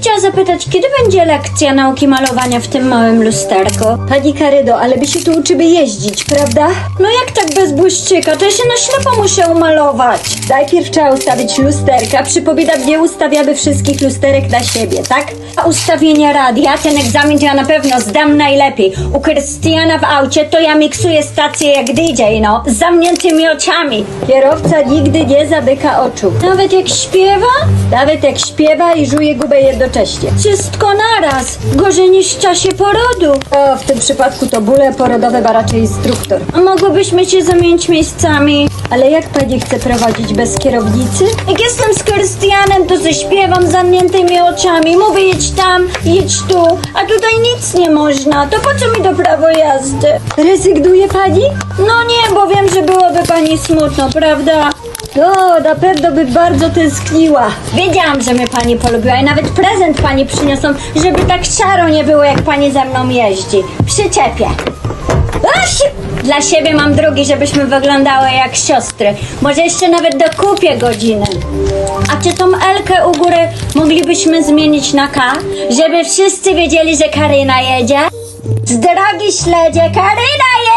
chciała zapytać, kiedy będzie lekcja nauki malowania w tym małym lusterku? Pani Karydo, ale by się tu uczymy jeździć, prawda? No jak tak bez błyszczyka? To ja się na ślepo muszę umalować. Najpierw trzeba ustawić lusterka. Przypominam, nie ustawiamy wszystkich lusterek na siebie, tak? A ustawienie radia, ten egzamin ja na pewno zdam najlepiej. U Krystiana w aucie to ja miksuję stację jak DJ, no. Z zamkniętymi oczami. Kierowca nigdy nie zamyka oczu. Nawet jak śpiewa? Nawet jak śpiewa i żuje gubę jednocześnie. Wszystko naraz. Gorzej niż w czasie porodu. O, w tym przypadku to bóle porodowe ma raczej instruktor. Mogłybyśmy się zamienić miejscami? Ale jak pani chce prowadzić bez kierownicy? Jak jestem z Krystianem, to ze śpiewam z zamkniętymi oczami. Mówię jedź tam, jedź tu, a tutaj nic nie można. To po co mi to prawo jazdy? Rezygnuje pani? No nie, bo wiem, że byłoby pani smutno, prawda? O, na pewno by bardzo tęskniła. Wiedziałam, że mnie pani polubiła i nawet prezent pani przyniosą, żeby tak szaro nie było, jak pani ze mną jeździ. Przyczepię. Dla siebie mam drugi, żebyśmy wyglądały jak siostry. Może jeszcze nawet dokupię godzinę. A czy tą Elkę u góry moglibyśmy zmienić na K? Żeby wszyscy wiedzieli, że Karyna jedzie? Z drogi śledzie, Karyna jedzie!